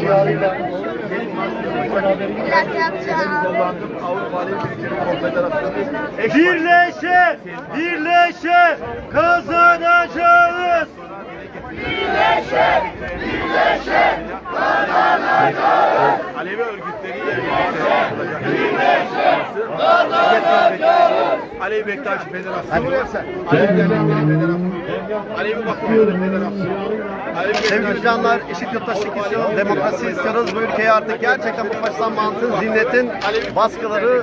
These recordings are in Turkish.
Şiarıyla. Plak yapacağım. Birleşe, birleşe kazanacağız. Alevi örgütleriyle Alevi Bektaşi Federasyonu, Alevi Dernekleri Federasyonu, Alevi Vakıfları Federasyonu, Sevgili canlar, eşit yurttaşlık istiyoruz, demokrasi istiyoruz. Bu ülkeye artık gerçekten bu faşistan mantığın, zihniyetin baskıları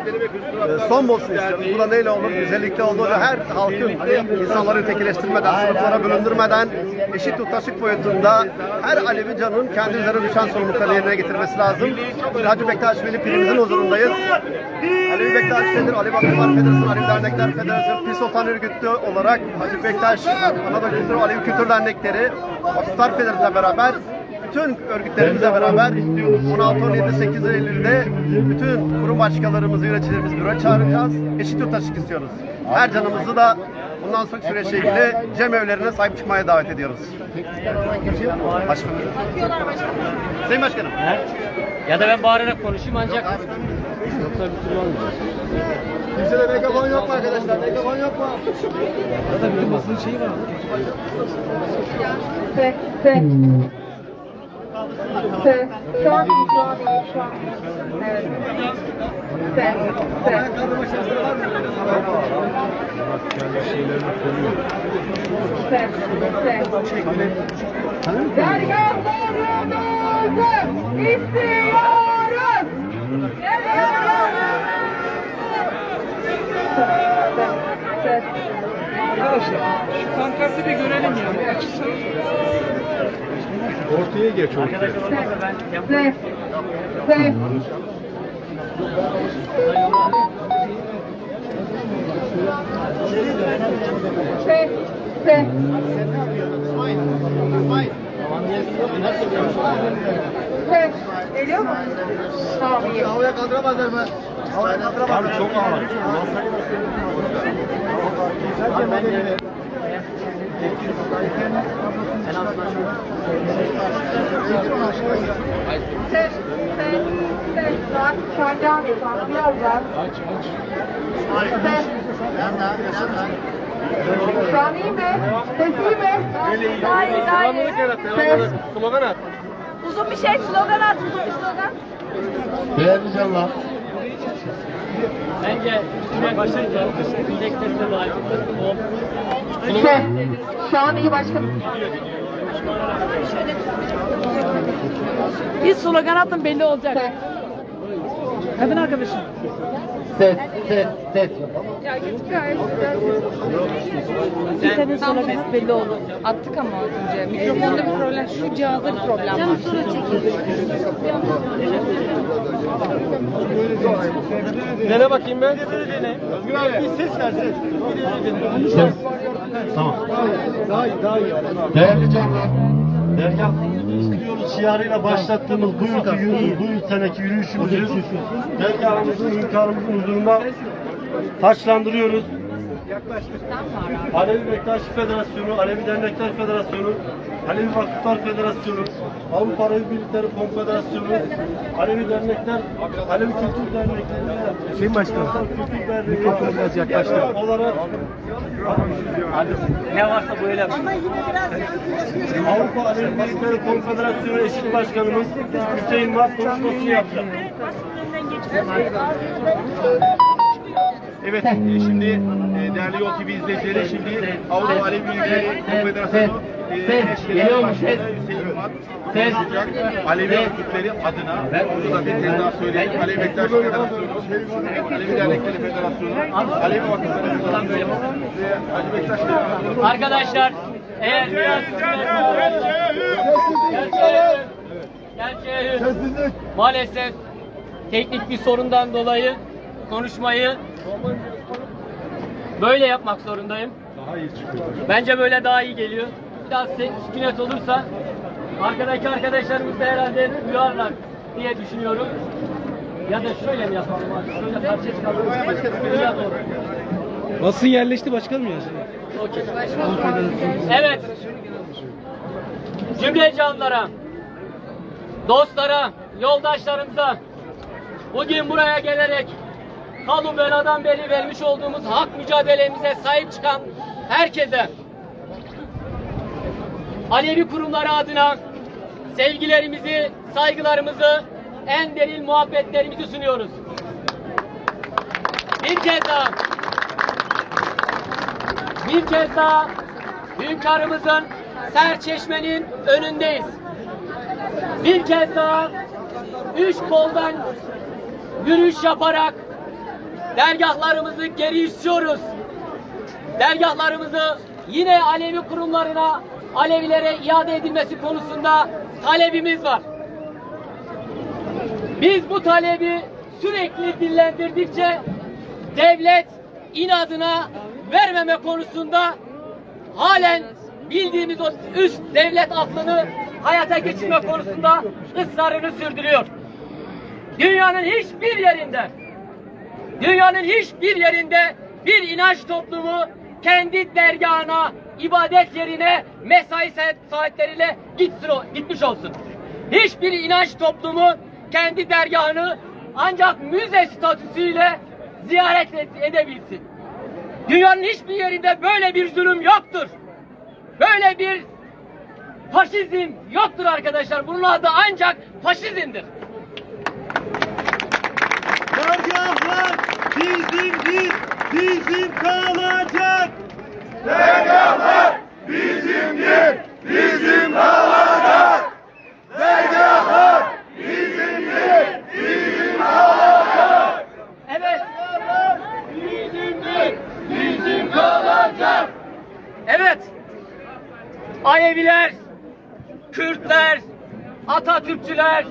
e, son bulsun istiyoruz. Bu da neyle olur? Güzellikle olur. Her halkın, insanları ötekileştirmeden, sınıflara bölündürmeden, eşit yurttaşlık boyutunda her Alevi canın kendi üzerine düşen sorumluluklarını yerine getirmesi lazım. Hacı Bektaş Veli Pirimizin huzurundayız. Alevi Bektaş Fedir, Alevi Vakıflar Federasyonu, Alevi Dernekler Federasyonu, Pir Sultan Örgütü olarak Hacı Bektaş, Anadolu Kültür, Alevi Kültür Dernekleri, Vakıflar Federasyonu'yla beraber bütün örgütlerimizle beraber 16, 17, 8 Eylül'de bütün kurum başkanlarımızı, yöneticilerimizi büro çağıracağız. Eşit yurttaşlık istiyoruz. Her canımızı da bundan sonraki süreçle ilgili cem evlerine sahip çıkmaya davet ediyoruz. Başkanım. Sayın Başkanım. Ya da ben bağırarak konuşayım ancak yoksa bir türlü olmayacak. Kimsede megafon yok mu arkadaşlar? Megafon yok mu? Se, se. Se. Şu an iyi, şu an iyi, şu an iyi. Evet. Se, se. Se, se. Dergahlarımızı istiyoruz. Se, se, se. Pankartı bir görelim ya. Ortaya geç ortaya. Se, se. Se, se. Se. Geliyor mu? Tamam iyi. Havaya kaldıramazlar mı? Kaldıramazlar. Çok ağır. Se, se, se. Saat şu an devam ediyor. Biraz daha. Se. Şu an iyi mi? Ses iyi mi? Daha iyi. Ses. Slogan at. Uzun bir şey, slogan at, uzun bir slogan. Değerli canlar. Bence üstüne başlayınca indeklerine dair Se. Şu an iyi başkanım. Bir slogan atın belli olacak. Kadın arkadaşım. Ses, ses, ses. Bir tane slogan belli oldu. Attık ama az önce. Mikrofonda bir problem. Şu cihazda bir problem var. sonra Dene bakayım ben. Ses. Tamam. Değerli canlar. Dergah istiyoruz şiarıyla başlattığımız bu yılki yürü, bu seneki yürüyüşümüzü dergahımızın, hünkârımızın huzurunda taçlandırıyoruz. Alevi Bektaşi Federasyonu, Alevi Dernekler Federasyonu, Alevi Vakıflar Federasyonu, Avrupa Alevi Birlikleri Konfederasyonu, Alevi Dernekler, Alevi Kültür Dernekleri Sayın Başkanım, Kültür Derneği yaklaştı. olarak Ne varsa böyle yap. Avrupa Alevi Birlikleri Konfederasyonu Eşit Başkanımız Hüseyin Mat konuşmasını yaptı. Evet, e, şimdi e, değerli Yol TV izleyicileri şimdi Avrupa Alevi Birlikleri Konfederasyonu e, Eş Genel Başkanı Konuşacak. Alevi örgütleri adına bunu da bir kez daha söyleyeyim. Alevi Bektaş Federasyonu, Alevi Dernekleri Federasyonu, Alevi Vakıfları Federasyonu ve Hacı Bektaş Federasyonu. Arkadaşlar eğer biraz Gerçeği maalesef teknik bir sorundan dolayı konuşmayı böyle yapmak zorundayım. Bence böyle daha iyi geliyor. Biraz sükunet olursa arkadaki arkadaşlarımız da herhalde duyarlar diye düşünüyorum. Ya da şöyle mi yapalım abi? Şöyle parça çıkartalım. Şuraya doğru. Nasıl yerleşti başkanım ya? Okey. Evet. cümle canlara, dostlara, yoldaşlarımıza bugün buraya gelerek kalu beladan beri vermiş olduğumuz hak mücadelemize sahip çıkan herkese Alevi kurumları adına sevgilerimizi, saygılarımızı, en derin muhabbetlerimizi sunuyoruz. Bir kez daha bir kez daha hünkârımızın serçeşmenin önündeyiz. Bir kez daha üç koldan yürüyüş yaparak dergahlarımızı geri istiyoruz. Dergahlarımızı yine Alevi kurumlarına, Alevilere iade edilmesi konusunda talebimiz var. Biz bu talebi sürekli dillendirdikçe devlet inadına vermeme konusunda halen bildiğimiz o üst devlet aklını hayata geçirme konusunda ısrarını sürdürüyor. Dünyanın hiçbir yerinde dünyanın hiçbir yerinde bir inanç toplumu kendi dergahına, ibadet yerine mesai saat- saatleriyle gitsin, gitmiş olsun. Hiçbir inanç toplumu kendi dergahını ancak müze statüsüyle ziyaret et- edebilsin. Dünyanın hiçbir yerinde böyle bir zulüm yoktur. Böyle bir faşizm yoktur arkadaşlar. Bunun adı ancak faşizmdir. Dergahlar bizimdir, bizim kalacak. Evet. Bizimdir, bizim kalacak. Evet. Aleviler, Kürtler, Atatürkçüler,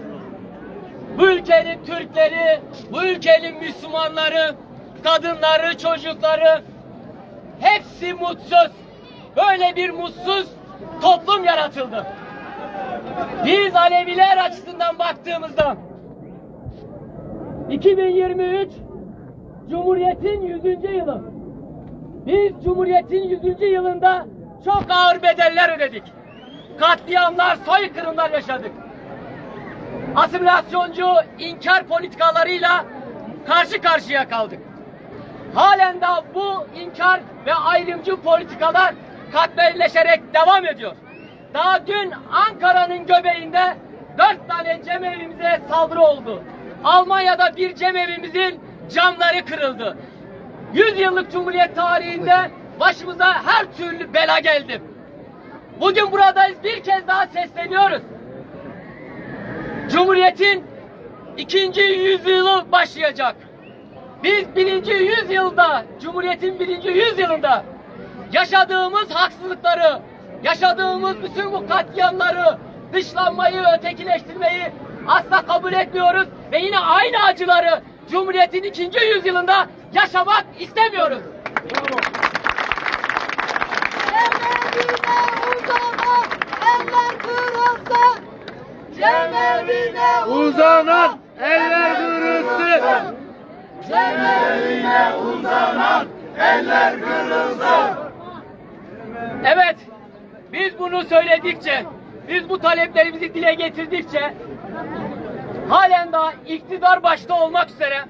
bu ülkenin Türkleri, bu ülkenin Müslümanları, kadınları, çocukları hepsi mutsuz. Böyle bir mutsuz toplum yaratıldı. Biz Aleviler açısından baktığımızda 2023 Cumhuriyet'in 100. yılı. Biz Cumhuriyet'in 100. yılında çok ağır bedeller ödedik. Katliamlar, soykırımlar yaşadık. Asimilasyoncu inkar politikalarıyla karşı karşıya kaldık. Halen daha bu inkar ve ayrımcı politikalar katmerleşerek devam ediyor. Daha dün Ankara'nın göbeğinde dört tane cemevimize saldırı oldu. Almanya'da bir cemevimizin camları kırıldı. Yüz yıllık Cumhuriyet tarihinde başımıza her türlü bela geldi. Bugün buradayız bir kez daha sesleniyoruz. Cumhuriyetin ikinci yüzyılı başlayacak. Biz birinci yüzyılda, Cumhuriyetin birinci yüzyılında yaşadığımız haksızlıkları, yaşadığımız bütün bu katliamları, dışlanmayı, ötekileştirmeyi asla kabul etmiyoruz ve yine aynı acıları Cumhuriyetin ikinci yüzyılında yaşamak istemiyoruz. Uzanan eller kırılsın. Evet, biz bunu söyledikçe, biz bu taleplerimizi dile getirdikçe, halen daha iktidar başta olmak üzere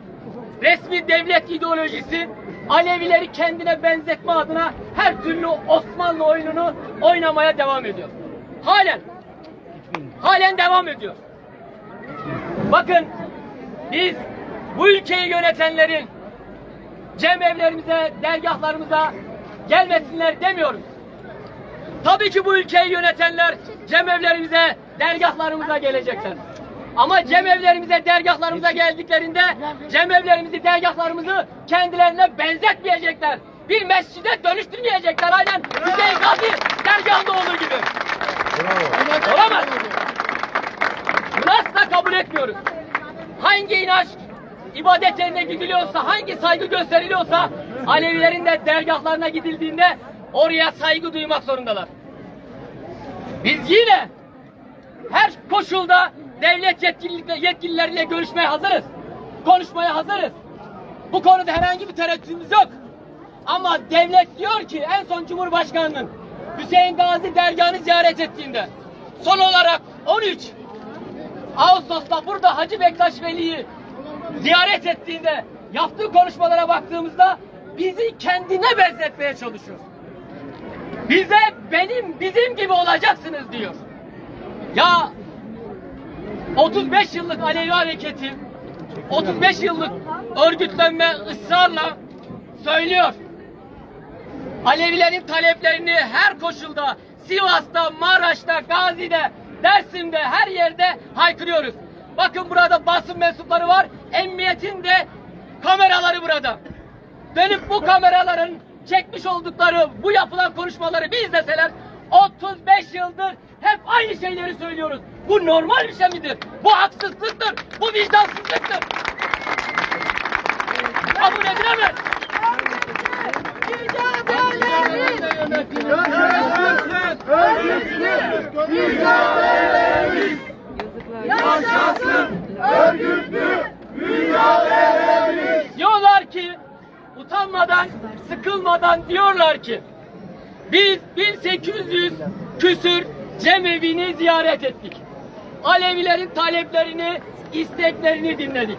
resmi devlet ideolojisi Alevileri kendine benzetme adına her türlü Osmanlı oyununu oynamaya devam ediyor. Halen, halen devam ediyor. Bakın, biz bu ülkeyi yönetenlerin cemevlerimize, dergahlarımıza gelmesinler demiyoruz. Tabii ki bu ülkeyi yönetenler cemevlerimize, dergahlarımıza gelecekler. Ama cemevlerimize, dergahlarımıza geldiklerinde cemevlerimizi, dergahlarımızı kendilerine benzetmeyecekler. Bir mescide dönüştürmeyecekler. Aynen Hüseyin Gazi dergahında olduğu gibi. Olamaz. Bunu asla kabul etmiyoruz. Hangi inanç ibadet yerine gidiliyorsa, hangi saygı gösteriliyorsa Alevilerin de dergahlarına gidildiğinde oraya saygı duymak zorundalar. Biz yine her koşulda devlet yetkili- yetkilileriyle görüşmeye hazırız. Konuşmaya hazırız. Bu konuda herhangi bir tereddütümüz yok. Ama devlet diyor ki en son Cumhurbaşkanı'nın Hüseyin Gazi dergahını ziyaret ettiğinde Son olarak 13 Ağustos'ta burada Hacı Bektaş Veli'yi ziyaret ettiğinde yaptığı konuşmalara baktığımızda bizi kendine benzetmeye çalışıyor. Bize benim bizim gibi olacaksınız diyor. Ya 35 yıllık Alevi hareketi 35 yıllık örgütlenme ısrarla söylüyor. Alevilerin taleplerini her koşulda Sivas'ta, Maraş'ta, Gazi'de, Dersim'de her yerde haykırıyoruz. Bakın burada basın mensupları var. Emniyetin de kameraları burada. Dönüp bu kameraların çekmiş oldukları bu yapılan konuşmaları bir izleseler 35 yıldır hep aynı şeyleri söylüyoruz. Bu normal bir şey midir? Bu haksızlıktır. Bu vicdansızlıktır. Kabul edilemez. Diyorlar ki utanmadan, sıkılmadan diyorlar ki biz 1800 küsür cemevini ziyaret ettik. Alevilerin taleplerini, isteklerini dinledik.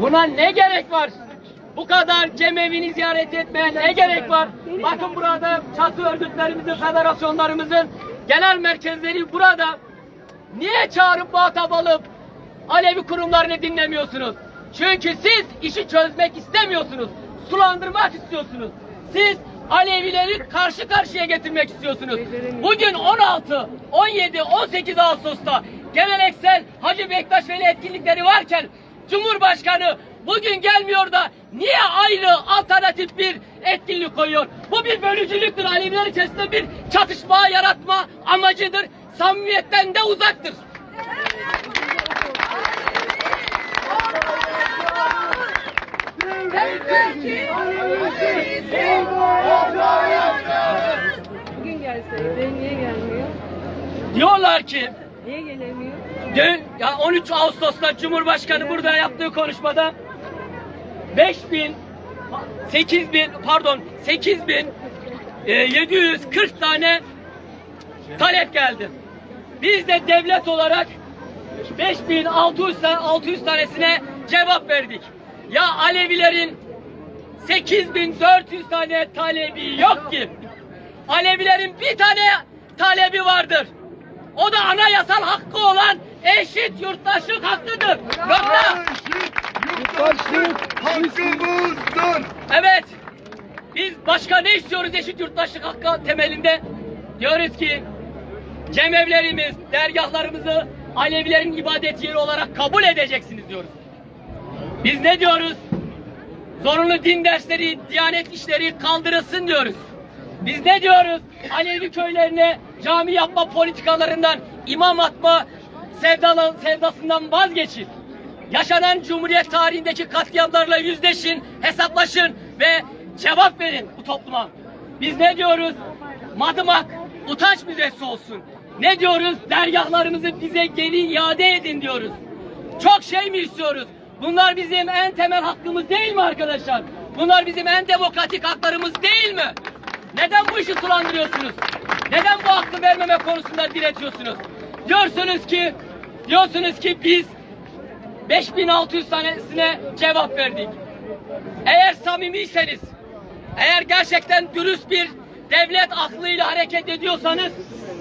Buna ne gerek var? Bu kadar cemevini ziyaret etmeye ne gerek var? Bakın burada çatı örgütlerimizin, federasyonlarımızın genel merkezleri burada. Niye çağırıp muhatap alıp Alevi kurumlarını dinlemiyorsunuz? Çünkü siz işi çözmek istemiyorsunuz. Sulandırmak istiyorsunuz. Siz Alevileri karşı karşıya getirmek istiyorsunuz. Bugün 16, 17, 18 Ağustos'ta geleneksel Hacı Bektaş Veli etkinlikleri varken Cumhurbaşkanı bugün gelmiyor da niye ayrı alternatif bir etkinlik koyuyor? Bu bir bölücülüktür. Aleviler içerisinde bir çatışma yaratma amacıdır. Samimiyetten de uzaktır. Bugün gelseydi niye gelmiyor? Diyorlar ki Niye gelemiyor? Dün ya 13 Ağustos'ta Cumhurbaşkanı burada yaptığı konuşmada 5000 8000 pardon 8000 e, 740 tane talep geldi. Biz de devlet olarak 5600 tane- 600 tanesine cevap verdik. Ya Alevilerin 8400 tane talebi yok ki. Alevilerin bir tane talebi vardır. O da anayasal hakkı olan eşit yurttaşlık hakkıdır. Nokta. Hakkımızdır. Evet. Biz başka ne istiyoruz eşit yurttaşlık hakkı temelinde? Diyoruz ki cemevlerimiz, dergahlarımızı Alevilerin ibadet yeri olarak kabul edeceksiniz diyoruz. Biz ne diyoruz? Zorunlu din dersleri, diyanet işleri kaldırılsın diyoruz. Biz ne diyoruz? Alevi köylerine cami yapma politikalarından, imam atma sevdalan, sevdasından vazgeçin. Yaşanan Cumhuriyet tarihindeki katliamlarla yüzleşin, hesaplaşın ve cevap verin bu topluma. Biz ne diyoruz? Madımak utanç müzesi olsun. Ne diyoruz? Dergahlarımızı bize geri iade edin diyoruz. Çok şey mi istiyoruz? Bunlar bizim en temel hakkımız değil mi arkadaşlar? Bunlar bizim en demokratik haklarımız değil mi? Neden bu işi sulandırıyorsunuz? Neden bu hakkı vermeme konusunda diretiyorsunuz? Diyorsunuz ki, diyorsunuz ki biz 5600 tanesine cevap verdik. Eğer samimiyseniz, eğer gerçekten dürüst bir devlet aklıyla hareket ediyorsanız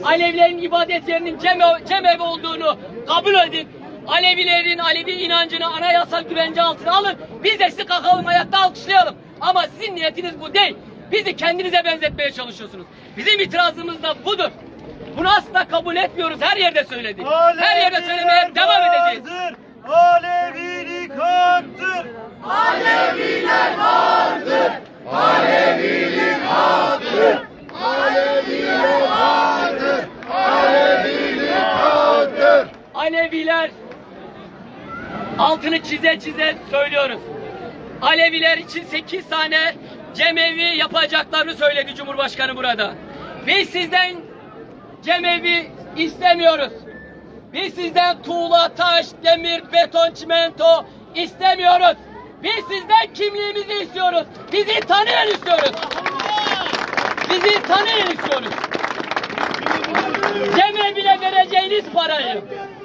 Alevilerin ibadet yerinin cemev, cemevi olduğunu kabul edin. Alevilerin Alevi inancını anayasal güvence altına alın. Biz de sizi kalkalım ayakta alkışlayalım. Ama sizin niyetiniz bu değil. Bizi kendinize benzetmeye çalışıyorsunuz. Bizim itirazımız da budur. Bunu asla kabul etmiyoruz. Her yerde söyledik. Her yerde söylemeye devam edeceğiz. Vardır. Alevilik haktır. Aleviler altını çize çize söylüyoruz. Aleviler için 8 tane cemevi yapacaklarını söyledi Cumhurbaşkanı burada. Biz sizden cemevi istemiyoruz. Biz sizden tuğla, taş, demir, beton, çimento istemiyoruz. Biz sizden kimliğimizi istiyoruz. Bizi tanıyın istiyoruz. Vereceğiniz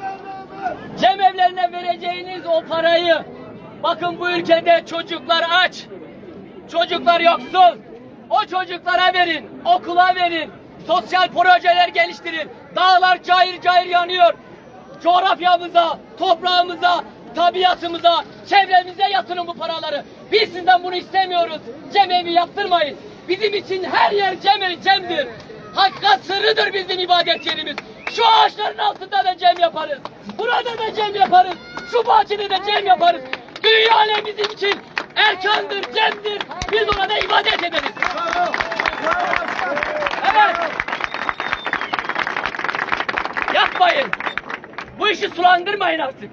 parayı, cemevlerine vereceğiniz o parayı, bakın bu ülkede çocuklar aç, çocuklar yoksul, o çocuklara verin, okula verin, sosyal projeler geliştirin, dağlar cayır cayır yanıyor, coğrafyamıza, toprağımıza, tabiatımıza, çevremize yatırın bu paraları. Biz sizden bunu istemiyoruz. Cemevi yaptırmayın. Bizim için her yer cemevi cemdir. Hakka sırrıdır bizim ibadet yerimiz. Şu ağaçların altında da cem yaparız. Burada da cem yaparız. Şu bahçede de cem yaparız. Dünya bizim için erkandır, cemdir. Biz orada ibadet ederiz. Evet. Yapmayın. Bu işi sulandırmayın artık.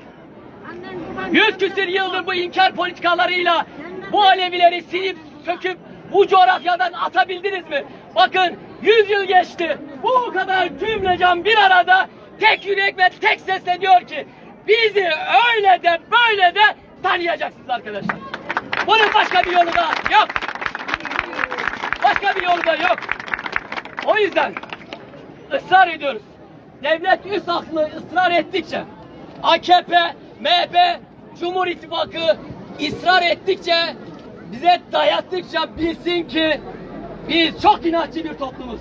Yüz küsür yıldır bu inkar politikalarıyla bu Alevileri silip söküp bu coğrafyadan atabildiniz mi? Bakın yüz yıl geçti. Bu kadar cümlecan bir arada tek yürek ve tek sesle diyor ki bizi öyle de böyle de tanıyacaksınız arkadaşlar. Bunun başka bir yolu da yok. Başka bir yolu da yok. O yüzden ısrar ediyoruz. Devlet üst aklı ısrar ettikçe AKP, MHP, Cumhur İttifakı ısrar ettikçe bize dayattıkça bilsin ki biz çok inatçı bir toplumuz.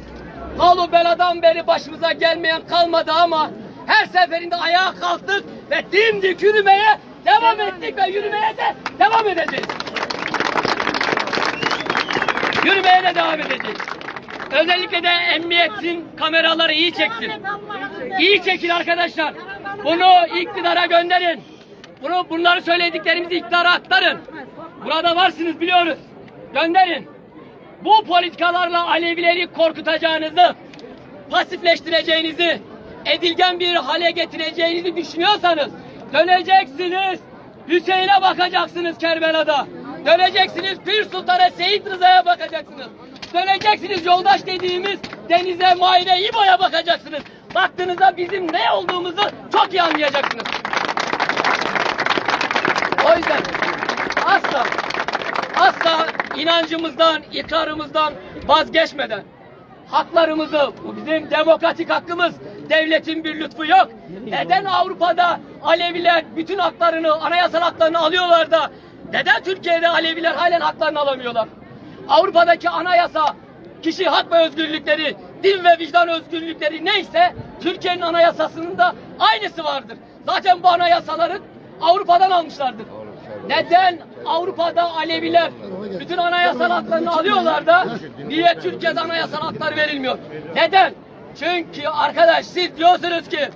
Halu beladan beri başımıza gelmeyen kalmadı ama her seferinde ayağa kalktık ve dimdik yürümeye devam ettik ve yürümeye de devam edeceğiz. Yürümeye de devam edeceğiz. Özellikle de emniyetin kameraları iyi çeksin. İyi çekin arkadaşlar. Bunu iktidara gönderin. Bunu bunları söylediklerimizi iktidara aktarın. Burada varsınız biliyoruz. Gönderin. Bu politikalarla Alevileri korkutacağınızı, pasifleştireceğinizi, edilgen bir hale getireceğinizi düşünüyorsanız döneceksiniz. Hüseyin'e bakacaksınız Kerbela'da. Döneceksiniz Pir Sultan'a Seyit Rıza'ya bakacaksınız. Döneceksiniz yoldaş dediğimiz Denize, Mahire, İbo'ya bakacaksınız. Baktığınızda bizim ne olduğumuzu çok iyi anlayacaksınız. O yüzden asla asla inancımızdan, ikrarımızdan vazgeçmeden haklarımızı, bu bizim demokratik hakkımız, devletin bir lütfu yok. Neden Avrupa'da Aleviler bütün haklarını, anayasal haklarını alıyorlar da neden Türkiye'de Aleviler halen haklarını alamıyorlar? Avrupa'daki anayasa, kişi hak ve özgürlükleri, din ve vicdan özgürlükleri neyse Türkiye'nin anayasasının da aynısı vardır. Zaten bu anayasaları Avrupa'dan almışlardır. Neden Avrupa'da Aleviler bütün anayasal haklarını alıyorlar da niye Türkiye'de anayasal haklar verilmiyor? Neden? Çünkü arkadaş siz diyorsunuz ki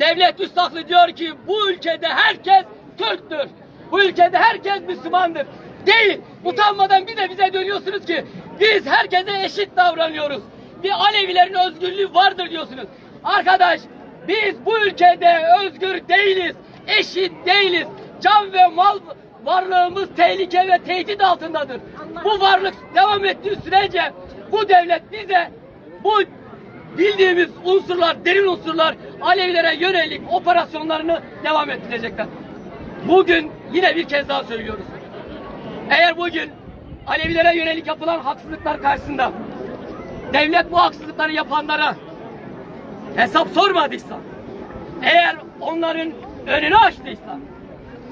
devlet üstadlı diyor ki bu ülkede herkes Türktür. Bu ülkede herkes Müslümandır. Değil. Utanmadan bir de bize dönüyorsunuz ki biz herkese eşit davranıyoruz. Bir Alevilerin özgürlüğü vardır diyorsunuz. Arkadaş biz bu ülkede özgür değiliz. Eşit değiliz. Can ve mal varlığımız tehlike ve tehdit altındadır. Bu varlık devam ettiği sürece bu devlet bize bu bildiğimiz unsurlar, derin unsurlar Alevilere yönelik operasyonlarını devam ettirecekler. Bugün yine bir kez daha söylüyoruz. Eğer bugün Alevilere yönelik yapılan haksızlıklar karşısında devlet bu haksızlıkları yapanlara hesap sormadıysa, eğer onların önünü açtıysa,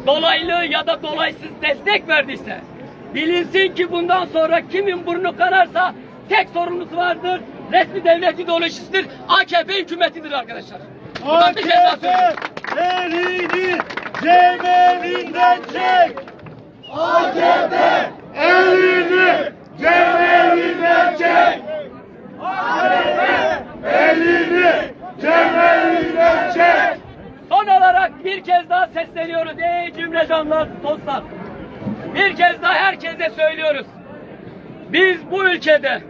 dolaylı ya da dolaysız destek verdiyse, bilinsin ki bundan sonra kimin burnu kanarsa tek sorumlusu vardır. Resmi devlet ideolojisidir. AKP hükümetidir arkadaşlar. Söylüyorum. elini cemevinden çek. AKP elini cemevinden çek. AKP elini cemevinden çek. Son olarak bir kez daha sesleniyoruz ey cümlecanlar, dostlar. Bir kez daha herkese söylüyoruz. Biz bu ülkede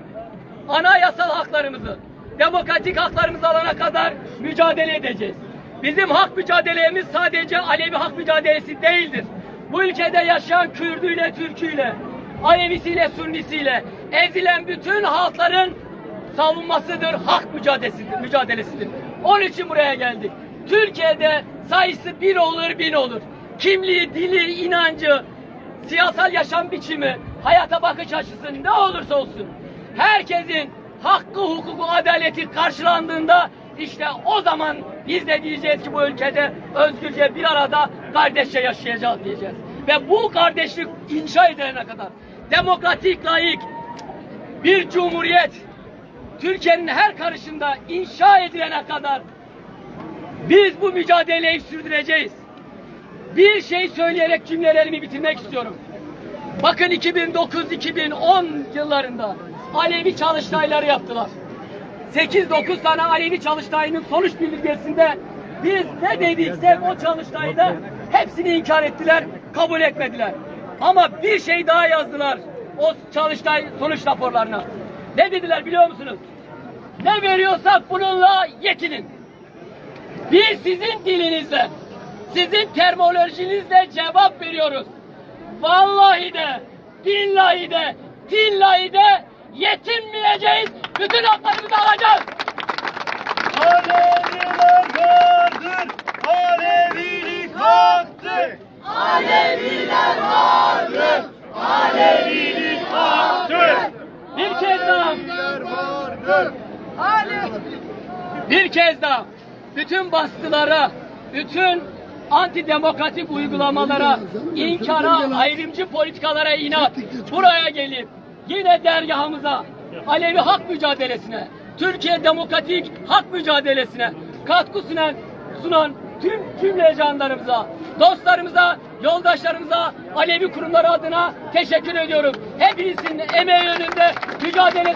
anayasal haklarımızı, demokratik haklarımızı alana kadar mücadele edeceğiz. Bizim hak mücadelemiz sadece Alevi hak mücadelesi değildir. Bu ülkede yaşayan Kürdüyle, Türküyle, Alevisiyle, Sünnisiyle ezilen bütün halkların savunmasıdır, hak mücadelesidir. mücadelesidir. Onun için buraya geldik. Türkiye'de sayısı bir olur, bin olur. Kimliği, dili, inancı, siyasal yaşam biçimi, hayata bakış açısı ne olursa olsun herkesin hakkı, hukuku, adaleti karşılandığında işte o zaman biz de diyeceğiz ki bu ülkede özgürce bir arada kardeşçe yaşayacağız diyeceğiz. Ve bu kardeşlik inşa edilene kadar demokratik, layık bir cumhuriyet Türkiye'nin her karışında inşa edilene kadar biz bu mücadeleyi sürdüreceğiz. Bir şey söyleyerek cümlelerimi bitirmek istiyorum. Bakın 2009-2010 yıllarında Alevi çalıştayları yaptılar. 8-9 tane Alevi çalıştayının sonuç bildirgesinde biz ne dediksek o çalıştayda hepsini inkar ettiler, kabul etmediler. Ama bir şey daha yazdılar o çalıştay sonuç raporlarına. Ne dediler biliyor musunuz? Ne veriyorsak bununla yetinin. Biz sizin dilinizle, sizin terminolojinizle cevap veriyoruz. Vallahi de, billahi de, tillahi de yetinmeyeceğiz. Bütün haklarımızı alacağız. Aleviler vardır, Alevilik haktır. Alevilik haktır. Bir kez daha, bir kez daha bütün baskılara, bütün antidemokratik uygulamalara, inkara, ayrımcı politikalara inat buraya gelip yine dergahımıza, Alevi hak mücadelesine, Türkiye demokratik hak mücadelesine katkı sunan, sunan tüm cümle canlarımıza, dostlarımıza, yoldaşlarımıza, Alevi kurumları adına teşekkür ediyorum. Hepinizin emeği önünde mücadele